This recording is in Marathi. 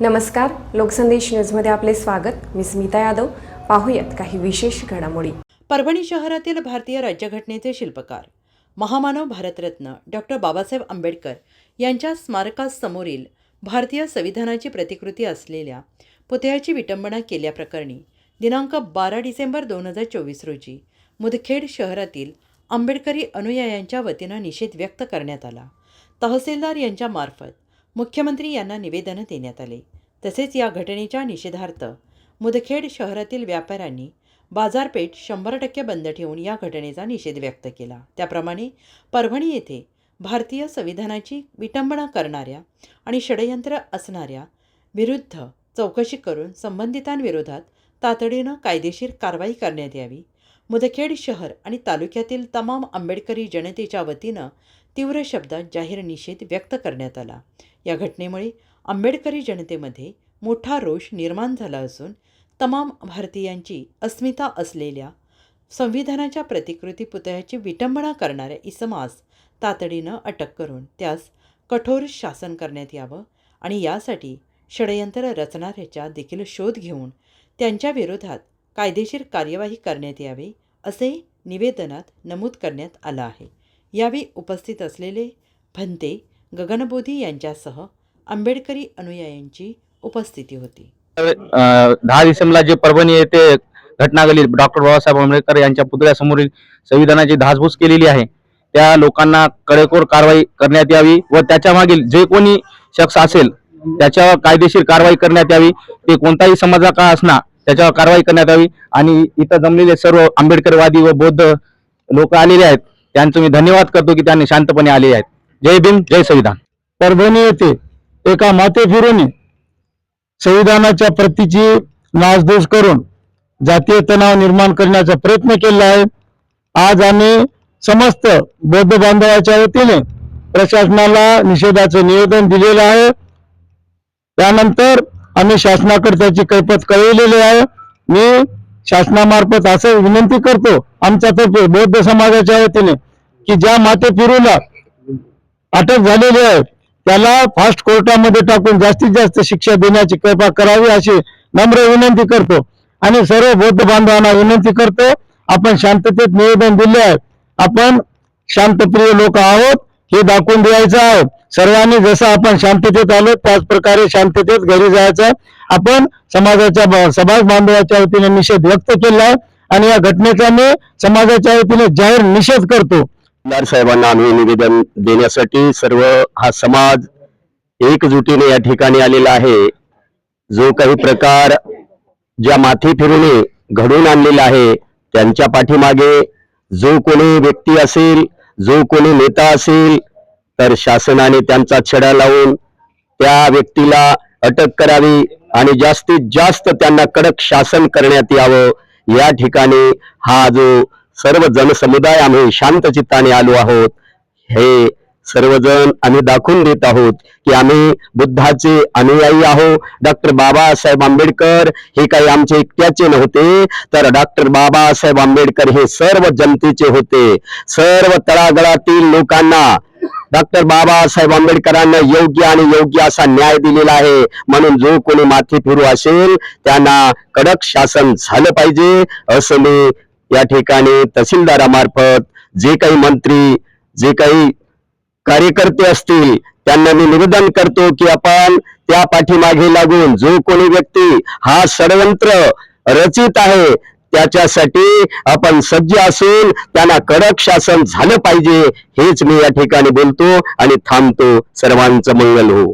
नमस्कार लोकसंदेश न्यूजमध्ये आपले स्वागत. मी स्मिता यादव. पाहूयात काही विशेष घडामोडी. परभणी शहरातील भारतीय राज्यघटनेचे शिल्पकार महामानव भारतरत्न डॉक्टर बाबासाहेब आंबेडकर यांच्या स्मारकासमोरील भारतीय संविधानाची प्रतिकृती असलेल्या पुतळ्याची विटंबना केल्याप्रकरणी दिनांक बारा डिसेंबर दोन हजार चोवीस रोजी मुदखेड शहरातील आंबेडकरी अनुयायांच्या वतीनं निषेध व्यक्त करण्यात आला. तहसीलदार यांच्यामार्फत मुख्यमंत्री यांना निवेदनं देण्यात आले. तसेच या घटनेच्या निषेधार्थ मुदखेड शहरातील व्यापाऱ्यांनी बाजारपेठ शंभर टक्के बंद ठेवून या घटनेचा निषेध व्यक्त केला. त्याप्रमाणे परभणी येथे भारतीय संविधानाची विटंबना करणाऱ्या आणि षडयंत्र असणाऱ्या विरुद्ध चौकशी करून संबंधितांविरोधात तातडीनं कायदेशीर कारवाई करण्यात यावी. मुदखेड शहर आणि तालुक्यातील तमाम आंबेडकरी जनतेच्या वतीनं तीव्र शब्दात जाहीर निषेध व्यक्त करण्यात आला. या घटनेमुळे आंबेडकरी जनतेमध्ये मोठा रोष निर्माण झाला असून तमाम भारतीयांची अस्मिता असलेल्या संविधानाच्या प्रतिकृती पुतळ्याची विटंबना करणाऱ्या इसमास तातडीनं अटक करून त्यास कठोर शासन करण्यात यावं आणि यासाठी षडयंत्र रचणाऱ्याचा देखील शोध घेऊन त्यांच्या विरोधात कायदेशीर कार्यवाही करण्यात यावी असे निवेदनात नमूद करण्यात आलं आहे. यावेळी उपस्थित असलेले भंते गगनबोधी यांच्यासह आंबेडकरी अनुयायांची उपस्थिती होती. दहा डिसेंबरला जे परभणी येथे घटना घडली डॉक्टर बाबासाहेब आंबेडकर यांच्या पुतळ्यासमोरील संविधानाची धासभूस केलेली आहे त्या लोकांना कडेकोर कारवाई करण्यात यावी व त्याच्या मागील जे कोणी शख्स असेल त्याच्यावर कायदेशीर कारवाई करण्यात यावी ते कोणताही समाजा का असणार त्याच्यावर कारवाई करण्यात यावी आणि इथं जमलेले सर्व आंबेडकरवादी व बौद्ध लोक आलेले आहेत. त्यांचं मी धन्यवाद करतो की त्यांनी शांतपणे आले आहेत. जय भीम जय संविधान. परभणी येथे एका माते फिरूने संविधानाच्या प्रतीची नासधूस करून जातीय तणाव निर्माण करण्याचा प्रयत्न केला आहे. आज आम्ही समस्त बौद्ध बांधवाच्या वतीने प्रशासनाला निषेधाचं निवेदन दिलेलं आहे. त्यानंतर आम्ही शासनाकडे त्याची कैपत कळवलेली आहे. मी शासनामार्फत असं विनंती करतो आमच्यातर्फे बौद्ध समाजाच्या वतीने की ज्या माते फिरूला अटक झालेली आहे त्याला फास्ट कोर्टामध्ये टाकून जास्तीत जास्त शिक्षा देण्याची कृपा करावी अशी नम्र विनंती करतो. आणि सर्व बौद्ध बांधवांना विनंती करतो आपण शांततेत निवेदन दिले आहे. आपण शांतप्रिय लोक आहोत हे दाखवून द्यायचं आहे. सर्वांनी जसं आपण शांततेत आलो त्याच प्रकारे शांततेत घरी जायचं आपण समाजाच्या समाज बांधवाच्या वतीने निषेध व्यक्त केला आहे. आणि या घटनेचा मी समाजाच्या वतीने जाहीर निषेध करतो. आमदार साहेबांना आम्ही निवेदन देण्यासाठी सर्व हा समाज एकजुटीने या ठिकाणी आलेला आहे. जो काही प्रकार ज्या माथी फिरूने घडून आणलेला आहे त्यांच्या पाठीमागे जो कोणी व्यक्ती असेल जो कोणी नेता असेल तर शासनाने त्यांचा छडा लावून त्या व्यक्तीला अटक करावी आणि जास्तीत जास्त त्यांना कडक शासन करण्यात यावं. या ठिकाणी हा जो सर्व जनसमुदाय आम्ही शांत चित्ताने आलो आहोत. हे सर्वजण आम्ही दाखवून देत आहोत की आम्ही बुद्धाचे अनुयायी आहोत डॉक्टर बाबासाहेब आंबेडकर हे काही आमचे एकट्याचे नव्हते तर डॉक्टर बाबासाहेब आंबेडकर हे सर्व जनतेचे होते. सर्व तळागळातील लोकांना डॉक्टर बाबासाहेब आंबेडकरांना योग्य आणि योग्य असा न्याय दिलेला आहे. म्हणून जो कोणी माथी फिरू असेल त्यांना कडक शासन झालं पाहिजे असं मी या ठिकाणी तहसीलदारामार्फत जे काही मंत्री जे काही कार्यकर्ते असतील त्यांना मी निवेदन करतो की आपण त्या पाठीमागे लागून जो कोणी व्यक्ती हा षडयंत्र रचित आहे त्याच्यासाठी आपण सज्ज असून त्यांना कडक शासन झालं पाहिजे हेच मी या ठिकाणी बोलतो आणि थांबतो. सर्वांचं मंगल हो.